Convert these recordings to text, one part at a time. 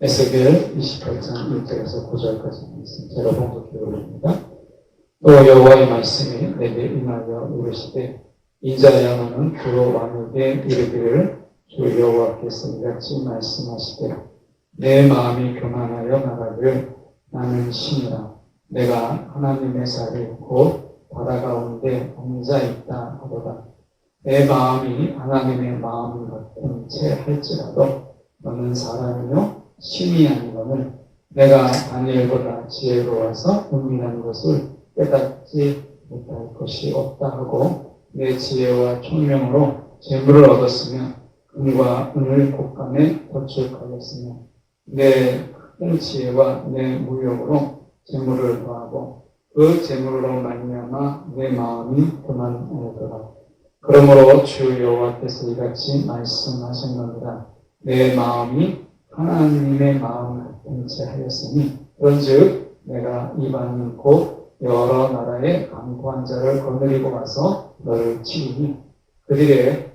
에스겔 28장 1절에서 9절까지 말씀 제가 봉독해 올립니다. 또 여호와의 말씀이 내게 임하여 이르시되 인자야 너는 그 왕에게 이르기를 주 여호와께서 이같이 말씀하시되 내 마음이 교만하여 나가길 나는 신이라. 내가 하나님의 살이 곧 바다 가운데 앉아 있다 하도다. 내 마음이 하나님의 마음 같은 채 할지라도 너는 사람이요 신이 아니거늘 내가 다니엘보다 지혜로워서 은밀한 것을 깨닫지 못할 것이 없다 하고 내 지혜와 총명으로 재물을 얻었으며 금과 은을 곡간에 도축하였으며 내 큰 지혜와 내 무역으로 재물을 더하고 그 재물로 말미암아 내 마음이 그만하더라. 그러므로 주 여호와께서 이같이 말씀하셨느니라 내 마음이 하나님의 마음 같은 채 하였으니 그런즉 내가 이방인 곧 여러 나라의 강구한 자를 거느리고 와서 너를 치리니 그들의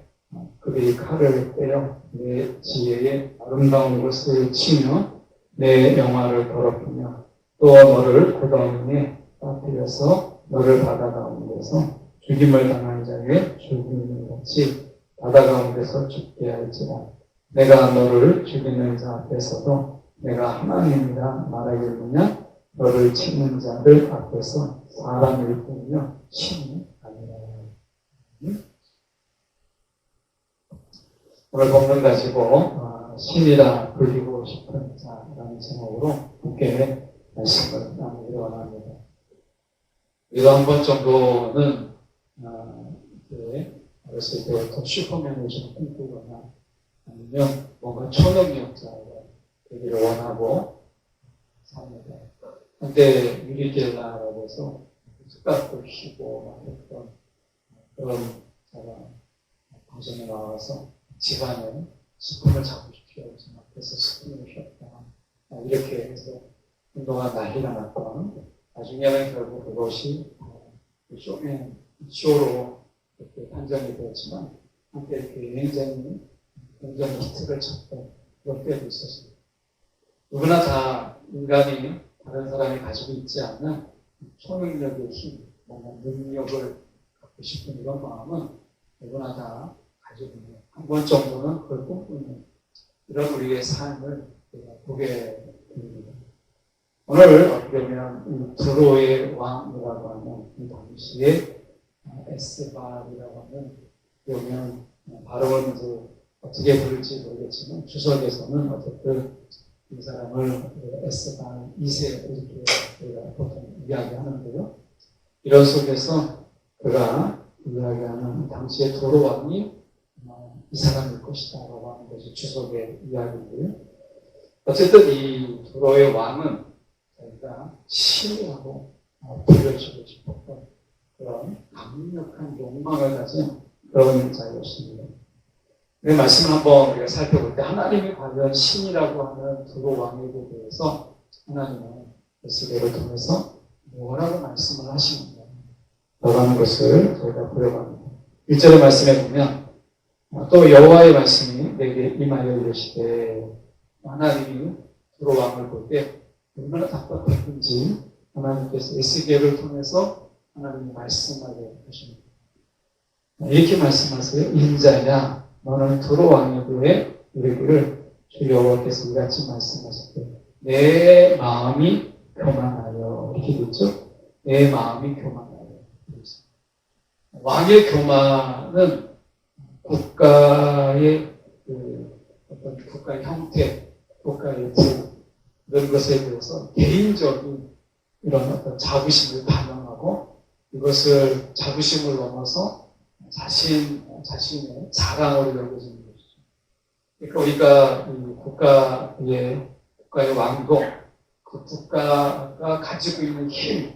그들이 칼을 떼어 내 지혜의 아름다운 것을 치며 내 영화를 더럽히며 또 너를 고다음에 빠뜨려서 너를 바다 가운데서 죽임을 당한 자의 죽임을 같이 바다 가운데서 죽게 할지라 내가 너를 죽이는 자 앞에서도 내가 하나님이라 말하겠느냐 너를 치는 자들 앞에서 사람일 뿐이며 신이 아니라 음? 오늘 본문 가지고 어, 신이라 불리고 싶은 자라는 제목으로 함께 말씀을 나누기 원합니다. 우리가 한 번 정도는 어, 이제 어렸을 때부터 슈퍼맨을 좀 꿈꾸거나 아니면 뭔가 초능력자가 되기를 원하고 삽니다. 한때 유리겔라라고 해서 숟가락을 휘고 막 했던 그런 자가 방송에 나와서 집안에 잡고 싶어요. 앞에서 스푼을 휘었다. 이렇게 해서 한동안 난리가 났던 나중에는 결국 그것이 쇼맨 쇼로 이렇게 판정이 되었지만 한때 굉장히 굉장히 쳤던 그런 때도 있었습니다. 누구나 다 인간이 다른 사람이 가지고 있지 않는 초능력의 힘, 뭔가 능력을 갖고 싶은 이런 마음은 누구나 다 가지고 있는 한 번 정도는 그걸 꿈꾸는 이런 우리의 삶을 보게 됩니다. 오늘 어떻게 보면 이 두로의 왕이라고 하는 이 당시에 에스바이라고 하는 보면 이제 어떻게 부를지 모르겠지만 주석에서는 어쨌든 이 사람을 에스바 2세 이렇게 우리가 보통 이야기하는데요. 이런 속에서 그가 이야기하는 당시의 도로 왕이 이 사람일 것이다라고 하는 것이 주석의 이야기인데요. 어쨌든 이 도로의 왕은 저희가 신이라고 불려주고 싶었던 그런 강력한 욕망을 가진 그런 자였습니다. 그 말씀을 한번 우리가 살펴볼 때 하나님이 과연 신이라고 하는 두로 왕에게 대해서 하나님은 에스겔을 통해서 뭐라고 말씀을 하시는가 라는 것을 저희가 보여갑니다. 1절의 말씀에 보면 또 여호와의 말씀이 내게 임하여 이르시되 하나님이 두로 왕을 볼 때 얼마나 답답했는지 하나님께서 에스겔을 통해서 하나님이 말씀하게 하십니다. 이렇게 말씀하세요. 인자야 너는 두로 왕에 대해 이르기를 주 여호와께서 이같이 말씀하셨대. 내 마음이 교만하여 이렇게 됐죠. 내 마음이 교만하여. 왕의 교만은 국가의 그 어떤 국가의 형태, 국가의 부 이런 것에 대해서 개인적인 이런 어떤 자부심을 반영하고 이것을 자부심을 넘어서 자신 자신의 자랑으로 여겨지는 것이죠. 그러니까 우리가 이 국가의 국가의 왕도 그 국가가 가지고 있는 힘,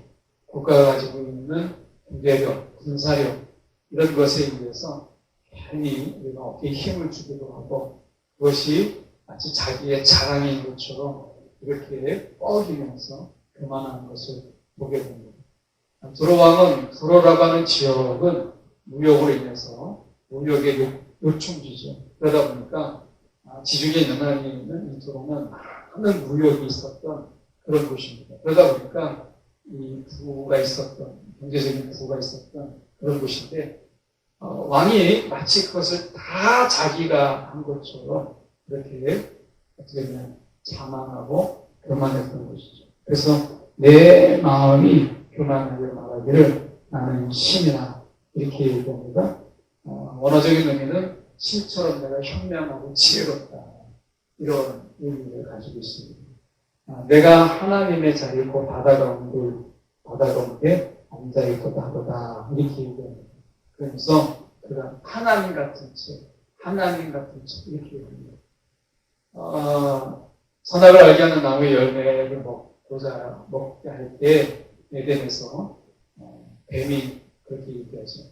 국가가 가지고 있는 군대력, 군사력 이런 것에 의해서 괜히 우리가 어깨에 힘을 주기도 하고 그것이 마치 자기의 자랑인 것처럼 이렇게 뻐기면서 교만하는 것을 보게 됩니다. 두로왕은 두로라고 하는 지역은 무역으로 인해서 무역의 요, 요충지죠. 그러다 보니까 지중해 연안에 있는 이 두로는 많은 무역이 있었던 그런 곳입니다. 그러다 보니까 이 부가 있었던 경제적인 부가 있었던 그런 곳인데 어, 왕이 마치 그것을 다 자기가 한 것처럼 그렇게 어떻게 보면 자만하고 교만했던 것이죠. 그래서 내 마음이 교만하게 말하기를 나는 신이라 이렇게 얘기합니다. 어, 원어적인 의미는 신처럼 내가 현명하고 지혜롭다 이런 의미를 가지고 있습니다. 아, 내가 하나님의 자리 곧 바다 가운데 바다 가운데 앉아 있고 다도다 이렇게 얘기합니다. 그래서 그가 하나님 같은 채 하나님 같은 채 이렇게 얘기합니다. 어, 선악을 알게 하는 나무의 열매를 먹고자 먹게 할 때 에덴에서 어, 뱀이 그렇게 얘기하죠.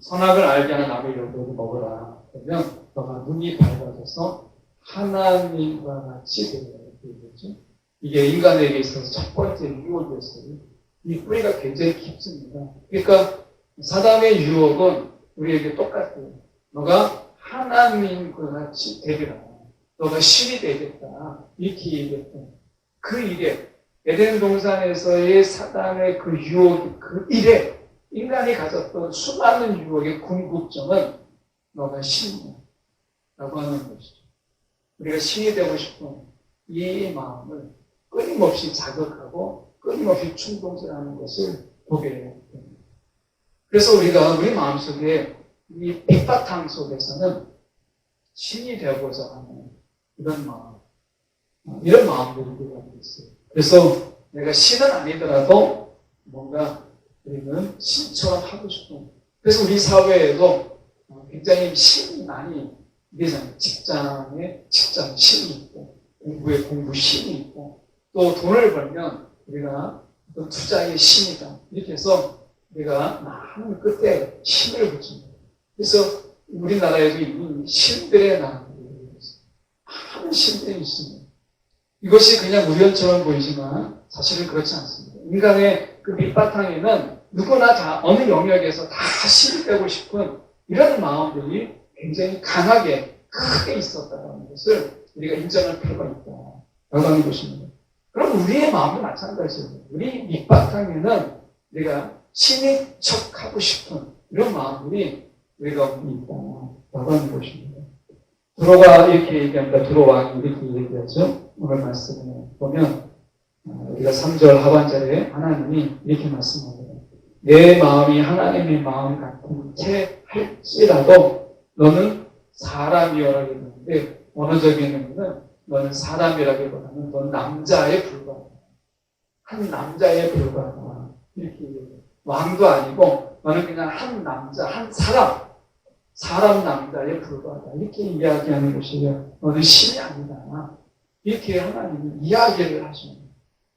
선악을 알게 하는 나무의 열매를 먹으라. 그러면 너가 눈이 밝아져서 하나님과 같이 얘기했죠. 이게 인간에게 있어서 첫 번째 유혹이었어요. 이 뿌리가 굉장히 깊습니다. 그러니까 사단의 유혹은 우리에게 똑같아요. 너가 하나님과 같이 되리라. 너가 신이 되겠다. 이렇게 얘기했던 그 일에 에덴 동산에서의 사단의 그 유혹, 그 일에 인간이 가졌던 수많은 유혹의 궁극점은 너가 신이야. 라고 하는 것이죠. 우리가 신이 되고 싶은 이 마음을 끊임없이 자극하고 끊임없이 충동질하는 것을 보게 됩니다. 그래서 우리가 우리 마음속에 이 빛바탕 속에서는 신이 되고자 하는 이런 마음, 어, 이런 마음들이 우리가 있어요. 그래서 내가 신은 아니더라도 뭔가 우리는 신처럼 하고 싶은. 그래서 우리 사회에도 어, 굉장히 신이 많이 있잖아요. 직장에 직장 신이 있고, 공부에 공부 신이 있고, 또 돈을 벌면 우리가 또 투자의 신이다. 이렇게 해서 우리가 많은 끝에 신을 붙입니다. 그래서 우리나라에도 이미 신들의 있어요. 많은 신들이 있습니다. 이것이 그냥 우연처럼 보이지만 사실은 그렇지 않습니다. 인간의 그 밑바탕에는 누구나 다 어느 영역에서 다 신이 되고 싶은 이런 마음들이 굉장히 강하게 크게 있었다는 것을 우리가 인정할 필요가 있다. 하는 것입니다. 그럼 우리의 마음도 마찬가지예요. 우리 밑바탕에는 우리가 신의 척하고 싶은 이런 마음들이 우리가 있다. 하는 것입니다. 두로가 이렇게 얘기합니다. 두로왕이 이렇게 얘기하죠. 오늘 말씀에 보면 어, 우리가 3절 하반절에 하나님이 이렇게 말씀합니다. 내 마음이 하나님의 마음 같은 채 할지라도 너는 사람이어라 했는데 원어적인 의미는 너는 사람이라기보다는 넌 남자에 불과하다. 한 남자에 불과하다. 이렇게. 왕도 아니고 너는 그냥 한 남자, 한 사람, 사람 남자에 불과하다. 이렇게 이야기하는 것이에요. 너는 신이 아니다. 이렇게 하나님이 이야기를 하십니다.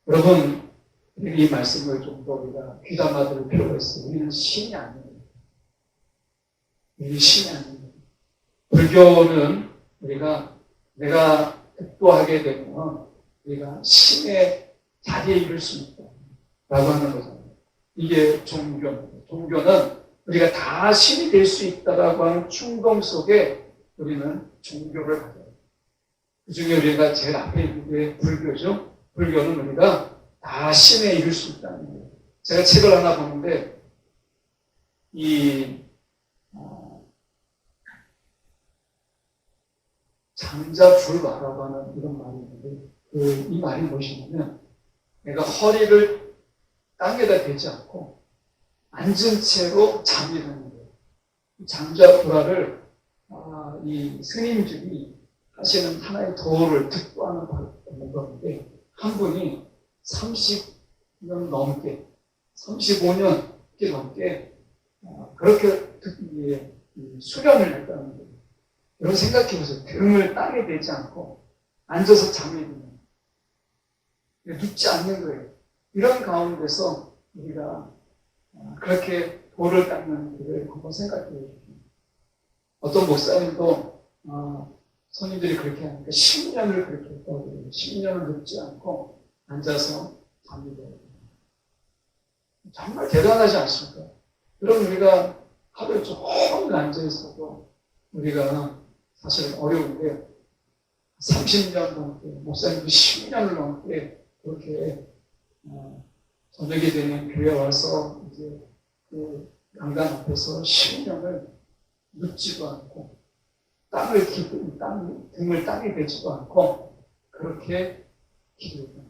여러분, 이 말씀을 좀 더 우리가 귀담아 들을 필요가 있어요. 우리는 신이 아닙니다. 우리 신이 아닙니다. 불교는 우리가 내가 득도하게 되면 우리가 신의 자리에 이를 수 있다. 라고 하는 거잖아요. 이게 종교입니다. 종교는 우리가 다 신이 될 수 있다라고 하는 충동 속에 우리는 종교를 가져요. 그 중에 우리가 제일 앞에 있는 게 불교죠. 불교는 우리가 다 신에 이룰 수 있다는 거예요. 제가 책을 하나 보는데, 이, 어, 장자불가라고 하는 이런 말이 있는데, 그, 이 말이 무엇이냐면, 내가 허리를 땅에다 대지 않고, 앉은 채로 잠이 드는 거예요. 장자 불화를, 아, 이 스님들이 하시는 하나의 도를 득도하는 건데, 한 분이 30년 넘게, 35년 넘게 어, 그렇게 수련을 했다는 거예요. 여러분 생각해 보세요. 등을 땅에 대지 않고 앉아서 잠이 드는 눕지 않는 거예요. 이런 가운데서 우리가 어, 그렇게 돌을 닦는 일을 한번 생각해 보십시오. 어떤 목사님도 어, 손님들이 그렇게 하니까 10년을 그렇게 했다고 그래요. 10년을 눕지 않고 앉아서 들어요. 정말 대단하지 않습니까? 그럼 우리가 하루에 종일 앉아 있어도 우리가 사실 어려운데 30년 넘게, 목사님도 10년을 넘게 그렇게 어, 저녁이 되면 교회 와서 이제 그 강단 앞에서 10년을 눕지도 않고 땀을 기고 땀 등을 땀이 되지도 않고 그렇게 기도합니다.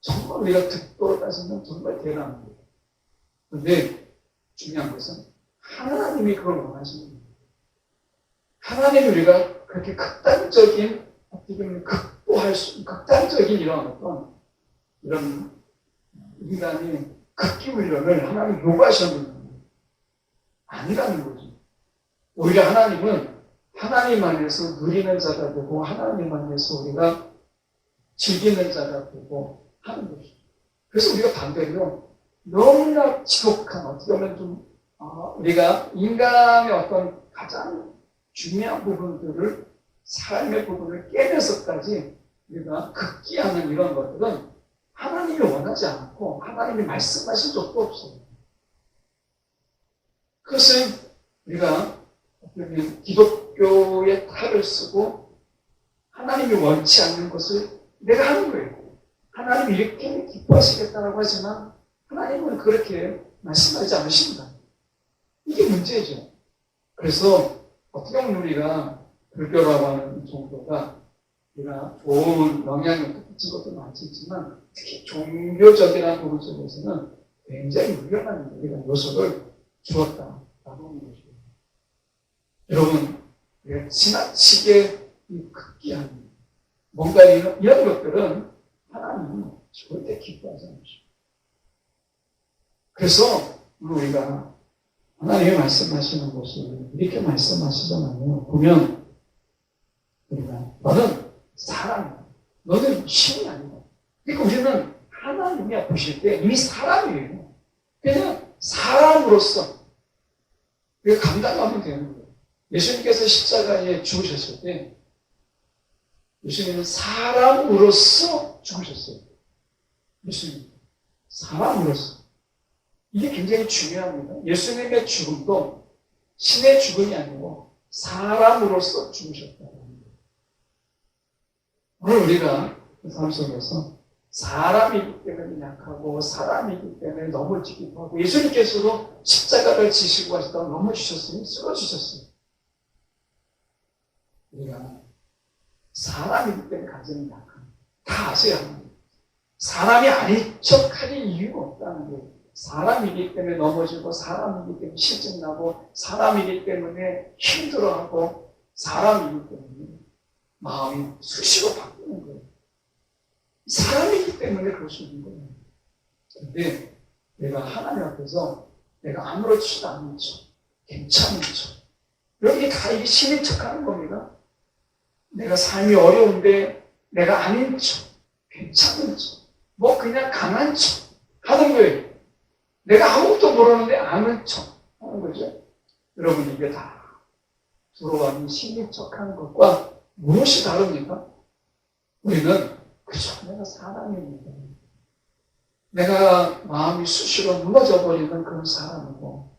정말 우리가 듣도록 따지면 정말 대단합니다. 그런데 중요한 것은 하나님이 그걸 원하시는 거예요. 하나님이 우리가 그렇게 극단적인 어떻게 보면 극도할 수 극단적인 이런 어떤 이런 인간이 극기 훈련을 하나님 요구하셨는 거예요. 아니라는 거죠. 오히려 하나님은 하나님 안에서 누리는 자가 되고 하나님 안에서 우리가 즐기는 자가 되고 하는 것이죠. 그래서 우리가 반대로 너무나 지독한 어떻게 보면 좀 어, 우리가 인간의 어떤 가장 중요한 부분들을 삶의 부분을 깨면서까지 우리가 극기하는 이런 것들은 하나님이 원하지 않고 하나님이 말씀하신 적도 없어요. 그것은 우리가 어떻게 기독 교의 탈을 쓰고 하나님이 원치 않는 것을 내가 하는 거예요. 하나님이 이렇게 기뻐하시겠다라고 하지만 하나님은 그렇게 말씀하지 않으십니다. 이게 문제죠. 그래서 어떻게 보면 우리가 불교라고 하는 정도가 우리가 좋은 영향을 끼친 것도 많지만 특히 종교적이라는 부분 속에서는 굉장히 우리가 요소를 주었다라고 하는 것이죠. 여러분, 지나치게 이 극기한 뭔가 이런, 이런 것들은 하나님은 절대 기뻐하지 않으십니다. 그래서 우리가 하나님이 말씀하시는 것을 이렇게 말씀하시잖아요. 보면 우리가 너는 사람이야. 너는 신이 아니다. 그러니까 우리는 하나님이 보실 때 이미 사람이에요. 그냥 사람으로서 감당하면 되는 거예요. 예수님께서 십자가에 죽으셨을 때 예수님은 사람으로서 죽으셨어요. 예수님. 사람으로서. 이게 굉장히 중요합니다. 예수님의 죽음도 신의 죽음이 아니고 사람으로서 죽으셨다. 오늘 우리가 그삶 속에서 사람이기 때문에 약하고 사람이기 때문에 넘어지기도 하고 예수님께서도 십자가를 지시고 하시다가 넘어지셨어요. 쓰러지셨어요. 우리가 사람이기 때문에 가정이 약합니다. 다 아셔야 합니다. 사람이 아닌 척할 이유가 없다는 거예요. 사람이기 때문에 넘어지고 사람이기 때문에 실증나고 사람이기 때문에 힘들어하고 사람이기 때문에 마음이 수시로 바뀌는 거예요. 사람이기 때문에 그럴 수 있는 거예요. 근데 내가 하나님 앞에서 내가 아무렇지도 않은 척, 괜찮은 척, 여기 다 이게 신인 척 하는 겁니다. 내가 삶이 어려운데 내가 아닌 척, 괜찮은 척, 뭐 그냥 강한 척 하는 거예요. 내가 아무것도 모르는데 아는 척 하는 거죠. 여러분 이게 다 신인 척하는 것과 무엇이 다릅니까? 우리는 그저 내가 사람입니다. 내가 마음이 수시로 무너져 버리는 그런 사람이고,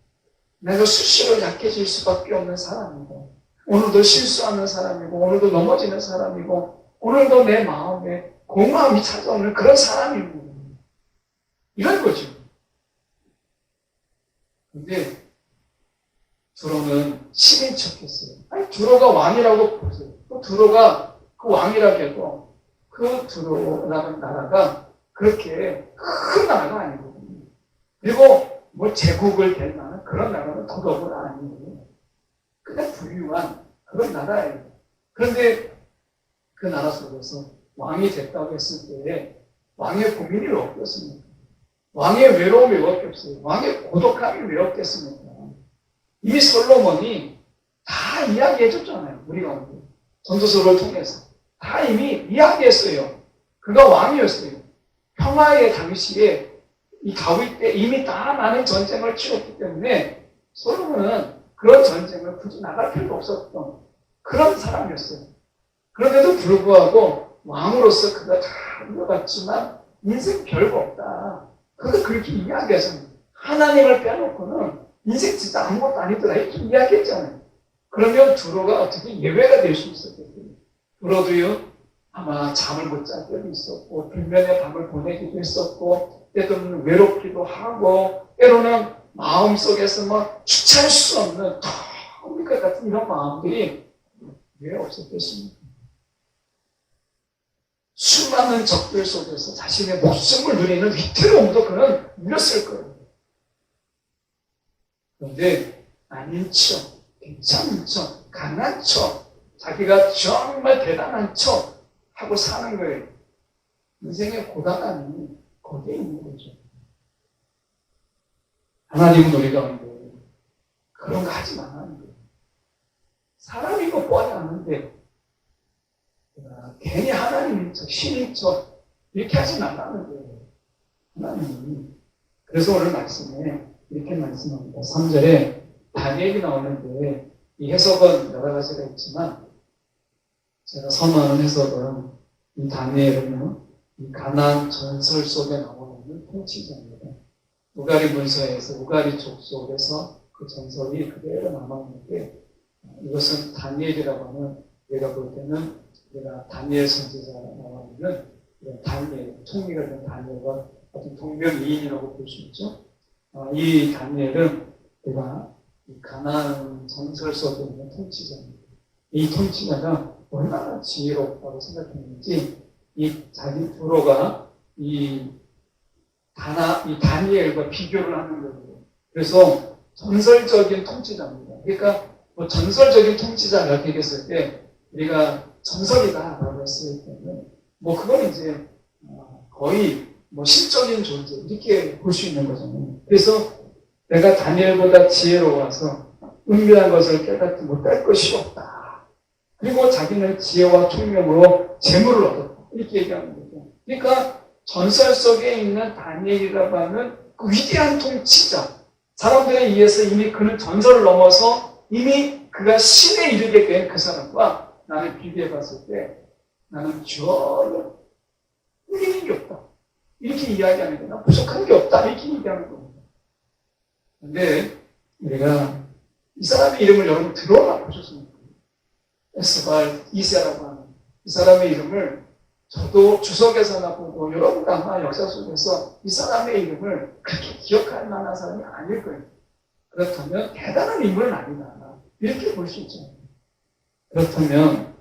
내가 수시로 약해질 수밖에 없는 사람이고, 오늘도 실수하는 사람이고, 오늘도 넘어지는 사람이고, 오늘도 내 마음에 공허함이 찾아오는 그런 사람입니다. 이런 거죠. 근데 두로는 신인 척 했어요. 아니 두로가 왕이라고 보세요. 또 두로가 그 왕이라고 그 두로라는 나라가 그렇게 큰 나라가 아니거든요. 그리고 뭐 제국을 될 만한 그런 나라는 더더구나 아니에요. 그냥 부유한 그런 나라예요. 그런데 그 나라 속에서 왕이 됐다고 했을 때 왕의 고민이 왜 없겠습니까? 왕의 외로움이 왜 없겠어요? 왕의 고독함이 왜 없겠습니까? 이미 솔로몬이 다 이야기해 줬잖아요. 우리가 전도서를 통해서. 다 이미 이야기했어요. 그가 왕이었어요. 평화의 당시에 이 다윗 때 이미 다 많은 전쟁을 치렀기 때문에 솔로몬은 그런 전쟁을 굳이 나갈 필요가 없었던 그런 사람이었어요. 그런데도 불구하고 왕으로서 그가 잘 이어갔지만 인생 별거 없다. 그가 그렇게 이야기했습니다. 하나님을 빼놓고는 인생 진짜 아무것도 아니더라. 이렇게 이야기했잖아요. 그러면 두로가 어떻게 예외가 될 수 있었겠어요? 울어도요, 아마 잠을 못잘 때도 있었고, 불면의 밤을 보내기도 했었고, 때로는 외롭기도 하고, 때로는 마음속에서 막 주체할 수 없는 텅것 같은 이런 마음들이 왜 없었겠습니까? 수많은 적들 속에서 자신의 목숨을 누리는 위태로움도 그는 누렸을 거예요. 그런데 아닌 척, 괜찮은 척, 강한 척, 자기가 정말 대단한 척 하고 사는 거예요. 인생의 고단함이 거기에 있는 거죠. 하나님은 우리 가운데 그런 거 하지 말라는 거예요. 사람인 거 뻔히 아는데 아, 괜히 하나님인 척, 신인 척 이렇게 하지 말라는 거예요. 하나님이. 그래서 오늘 말씀에 이렇게 말씀합니다. 3절에 다니엘이 나오는데 이 해석은 여러 가지가 있지만 제가 선호하는 해석은 이 다니엘은요 이 가나안 전설 속에 나오는 통치자입니다. 우가리 문서에서 우가리 족속에서 그 전설이 그대로 남아있는데 이것은 다니엘이라고 하는 우리가 볼 때는 우리가 다니엘 선지자 나와있는 다니엘 총리가 된 다니엘과 어떤 동명이인이라고 볼 수 있죠. 어, 이 다니엘은 이 가나안 전설 속에 있는 통치자입니다. 이 통치자가 얼마나 지혜롭다고 생각했는지 이 자기 부로가 이 다나 이 다니엘과 비교를 하는 거예요. 그래서 전설적인 통치자입니다. 그러니까 뭐 전설적인 통치자라고 얘기했을 때 우리가 전설이다라고 했을 때는 뭐 그건 이제 어, 거의 뭐 신적인 존재 이렇게 볼 수 있는 거잖아요. 그래서 내가 다니엘보다 지혜로워서 은밀한 것을 깨닫지 못할 것이 없다. 그리고 자기는 지혜와 총명으로 재물을 얻었다. 이렇게 얘기하는 거죠. 그러니까 전설 속에 있는 다니엘이라고 하는 그 위대한 통치자. 사람들에 의해서 이미 그는 전설을 넘어서 이미 그가 신에 이르게 된 그 사람과 나를 비교해 봤을 때 나는 전혀 틀린 게 없다. 이렇게 이야기하는 거나 부족한 게 없다. 이렇게 얘기하는 겁니다. 근데 우리가 이 사람의 이름을 여러분 들어나 보셨습니까? 에스발 이세라고 하는 이 사람의 이름을 저도 주석에서 나 보고 여러분도 아마 역사 속에서 이 사람의 이름을 그렇게 기억할 만한 사람이 아닐 거예요. 그렇다면 대단한 인물은 아니다. 이렇게 볼 수 있죠. 그렇다면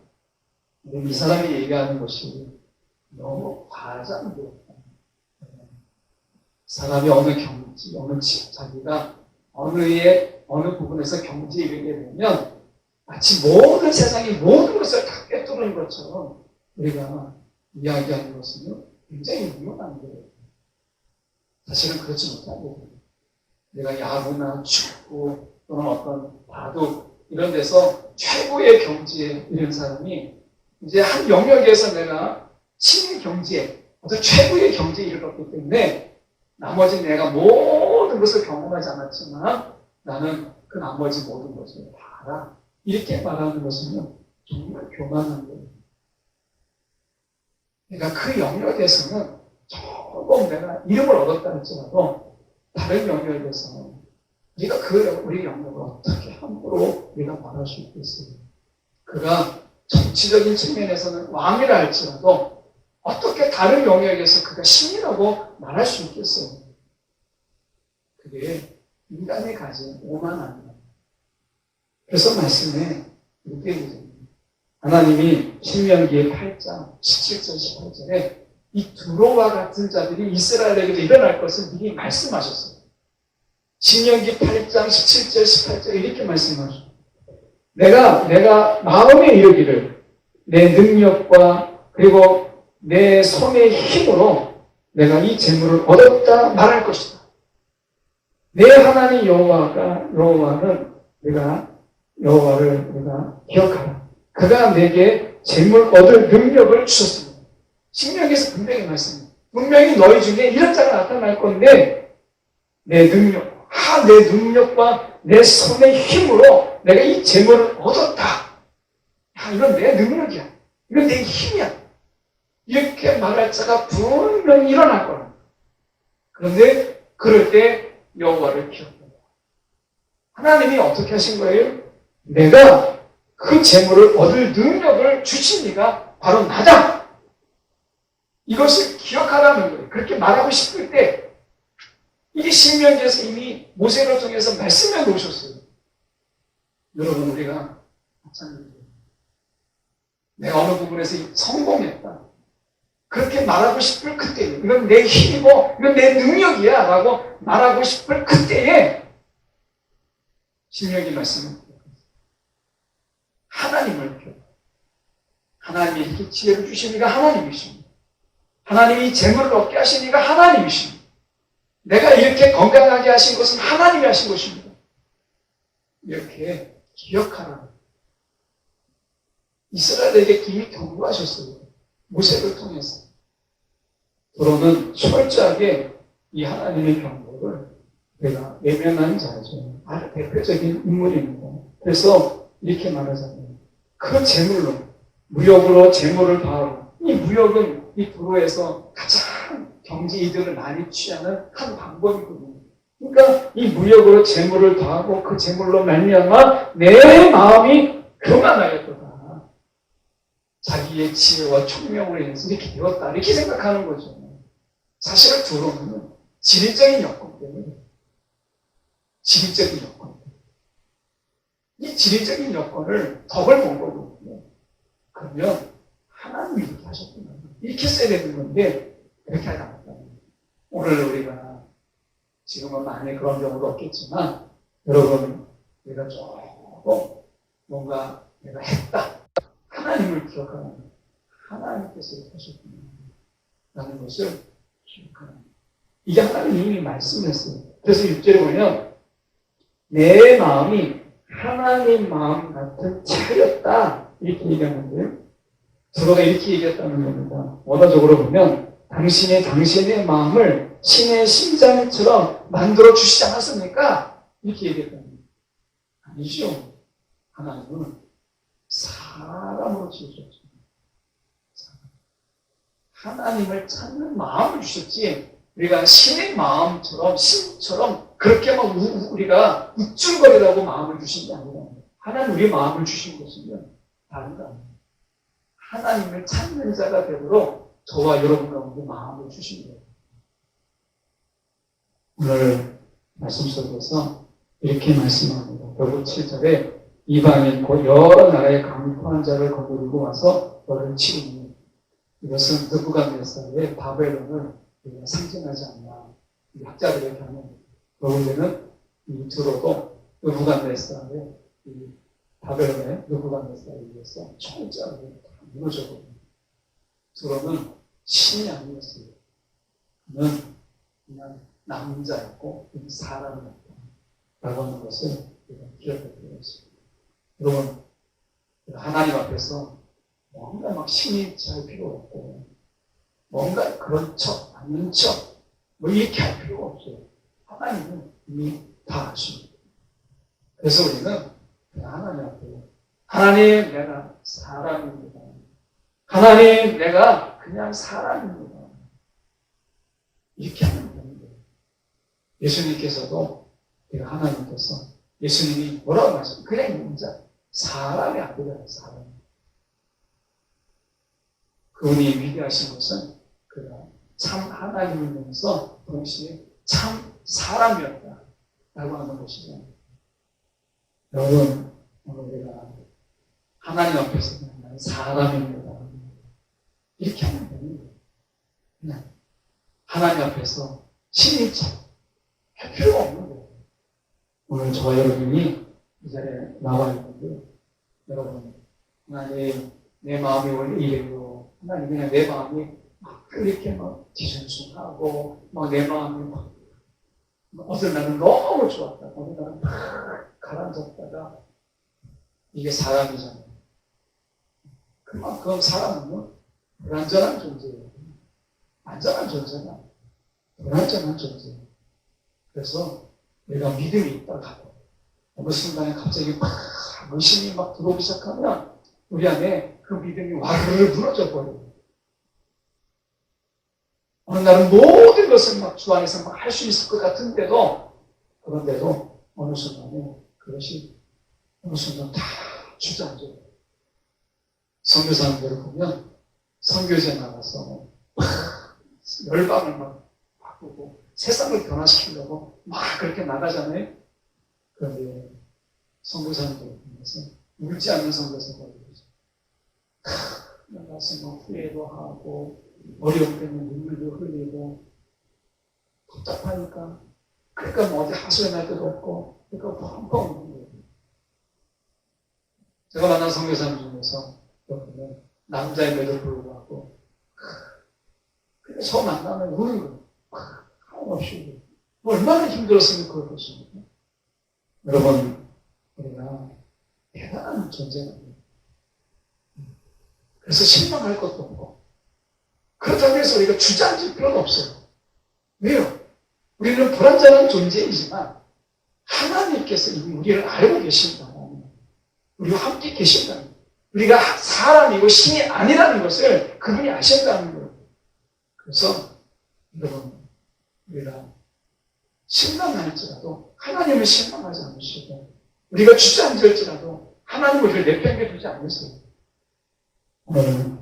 이 사람이 얘기하는 것이 너무 과장돼. 사람이 어느 경지, 어느 지, 자기가 어느의 어느 부분에서 경지에 이르게 되면 마치 모든 세상의 모든 것을 다 꿰뚫는 것처럼 우리가 이야기하는 것은요 굉장히 위험한 거예요. 사실은 그렇지 못하고 내가 야구나 축구 또는 어떤 바둑 이런 데서 최고의 경지에 이른 사람이 이제 한 영역에서 내가 신의 경지에 어떤 최고의 경지에 이르렀기 때문에 나머지 내가 모든 것을 경험하지 않았지만 나는 그 나머지 모든 것을 다 알아. 이렇게 말하는 것은요, 정말 교만한 거예요. 그러니까 그 영역에서는 조금 내가 이름을 얻었다 할지라도 다른 영역에서 우리가 그 우리 영역을 어떻게 함부로 우리가 말할 수 있겠어요? 그가 정치적인 측면에서는 왕이라 할지라도 어떻게 다른 영역에서 그가 신이라고 말할 수 있겠어요? 그게 인간이 가진 오만함이다. 그래서 말씀에 얘기합니다. 하나님이 신명기의 8장 17절 18절에 이 두로와 같은 자들이 이스라엘에게도 일어날 것을 미리 말씀하셨어요. 신명기 8장 17절 18절 이렇게 말씀하셨어요. 내가 내가 마음에 이르기를 내 능력과 그리고 내 손의 힘으로 내가 이 재물을 얻었다 말할 것이다. 내 하나님 여호와가 여호와는 내가 여호와를 내가 기억하라. 그가 내게 재물 얻을 능력을 주셨습니다. 신명에서 분명히 말씀합니다. 분명히 너희 중에 이런 자가 나타날 건데 내 능력, 하, 내 능력과 내 손의 힘으로 내가 이 재물을 얻었다. 야, 이건 내 능력이야. 이건 내 힘이야. 이렇게 말할 자가 분명히 일어날 거야. 그런데 그럴 때 여호와를 기억한다. 하나님이 어떻게 하신 거예요? 내가 그 재물을 얻을 능력을 주신 이가 바로 나다. 이것을 기억하라는 거예요. 그렇게 말하고 싶을 때 이게 신명기에서 이미 모세를 통해서 말씀해 놓으셨어요. 여러분 우리가. 내가 어느 부분에서 성공했다. 그렇게 말하고 싶을 그때 이건 내 힘이고 이건 내 능력이야 라고 말하고 싶을 그때에 신명기 말씀은 하나님을 하나님이 이렇게 지혜를 주시니까 하나님이십니다. 하나님이 재물을 얻게 하시니까 하나님이십니다. 내가 이렇게 건강하게 하신 것은 하나님이 하신 것입니다. 이렇게 기억하라. 이스라엘에게 이미 경고하셨어요. 모세를 통해서. 도로는 철저하게 이 하나님의 경고를 내가 외면한 자죠. 아주 대표적인 인물입니다. 그래서 이렇게 말하잖아요. 그 재물로, 무역으로 재물을 바하고, 이 무역은 이 도로에서 가장 경제 이득을 많이 취하는 한 방법이거든요. 그러니까 이 무역으로 재물을 더하고 그 재물로 말미암아 내 마음이 교만하였도다. 자기의 지혜와 총명으로 인해서 이렇게 되었다. 이렇게 생각하는 거죠. 사실은 두로는 지리적인 여건 때문에 지리적인 여건 이 지리적인 여건을 덕을 본 거거든요. 그러면 하나님이 이렇게 하셨구나. 이렇게 써야 되는 건데 그렇게 하지 않았다. 오늘 우리가 지금은 많이 그런 경우도 없겠지만 여러분 우리가 조금 뭔가 내가 했다. 하나님을 기억하는 하나님께서 이렇게 하셨구나. 라는 것을 기억하는 이게 하나님 이미 말씀했어요. 그래서 6절에 보면 내 마음이 하나님 마음 같은 차였다. 이렇게 얘기하는데 서로가 이렇게 얘기했다는 겁니다. 원어적으로 보면 당신이 당신의 마음을 신의 심장처럼 만들어 주시지 않았습니까? 이렇게 얘기했다는 거예요. 아니죠. 하나님은 사람으로 지으셨죠. 하나님을 찾는 마음을 주셨지 우리가 신의 마음처럼 신처럼 그렇게 막 우- 우리가 우쭐거리라고 마음을 주신 게 아니라 하나님 우리 마음을 주신 것이면 다른 거 아니에요. 하나님을 찾는 자가 되도록 저와 여러분 가운데 마음을 주신 거예요. 오늘 말씀 속에서 이렇게 말씀합니다. 결국 7절에 이방인 곧 여러 나라의 강포한 자를 거느리고 와서 너를 치우니 이것은 느부갓네살의 바벨론을 우리가 상징하지 않나 이 학자들의 견해입 그런데는 이 두로도 느부갓네살의 이 바벨론의 느부갓네살에 의해서 철저하게 다 무너져버립니다. 두로는 신이 아니었어요. 그는 그냥 남자였고 그는 사람이었다. 라고 하는 것을 우리가 기억해 드리겠습니다. 여러분, 하나님 앞에서 뭔가 막 신이 잘 필요 없고, 뭔가 그런 척, 아닌 척, 뭐 이렇게 할 필요가 없어요. 하나님은 이미 다 아십니다. 그래서 우리는 그냥 하나님 앞에, 하나님, 내가 사람입니다. 하나님, 내가 그냥 사람입니다. 이렇게 하면 되는 거예요. 예수님께서도 내가 하나님께서 예수님이 뭐라고 말씀? 그냥 인자 사람이 아니라 사람. 그분이 위대하신 것은 그가 참 하나님이면서 동시에 참 사람이었다. 라고 하는 것이죠. 여러분, 우리가 하나님 앞에서 나는 사람입니다. 이렇게 하면 거예요. 그냥 하나님 앞에서 신인 척할 필요가 없는 거예요. 오늘 저와 여러분이 이 자리에 나와 있는데, 여러분, 하나님, 내 마음이 원래 이래요. 하나님, 그냥 내 마음이 막 이렇게 막 뒤숭숭하고, 막 내 마음이 막, 어떤 날은 너무 좋았다. 어떤 날은 막 가라앉았다가, 이게 사람이잖아요. 그만큼 사람은 불완전한 존재예요. 안전한 존재가 불완전한 존재예요. 그래서 내가 믿음이 있다 가도 어느 순간에 갑자기 막 의심이 막 들어오기 시작하면 우리 안에 그 믿음이 와르르 무너져 버려요. 어느 날은 모든 것을 막 주 안에서 막 할 수 있을 것 같은데도 그런데도 어느 순간에 그것이 어느 순간 다 주저앉아요. 선교사님들을 보면 선교제 나가서 열방을 막 바꾸고 세상을 변화시키려고 막 그렇게 나가잖아요. 그런데 선교사님들을 보면서 울지 않는 선교사가 있죠. 나가서 막 후회도 하고 어려움 때문에 눈물도 흘리고 답답하니까 그러니까 뭐 어디 하소연할 데도 없고 그러니까 펑펑 우는 거예요. 제가 만난 선교사님 중에서 여러분은 남자임에도 불구하고 그냥 저 만나면 우는 거예요. 뭐 얼마나 힘들었으면 그걸 보십니까? 여러분 우리가 대단한 존재입니다. 그래서 실망할 것도 없고 그렇다고 해서 우리가 주저앉을 필요는 없어요. 왜요? 우리는 불완전한 존재이지만 하나님께서 이미 우리를 알고 계신다. 우리와 함께 계신다. 우리가 사람이고 신이 아니라는 것을 그분이 아신다는 거예요. 그래서 여러분 우리가 실망할지라도 하나님을 실망하지 않으시고 우리가 주저앉을지라도 하나님을 우리를 내팽개 두지 않으세요. 오늘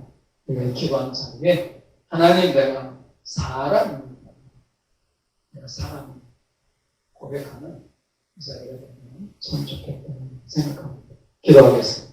우리가 기도하는 자리에 하나님 내가 사람입니다. 내가 사람 고백하는 이 자리가 되면 참 좋겠다는 생각합니다. 기도하겠습니다.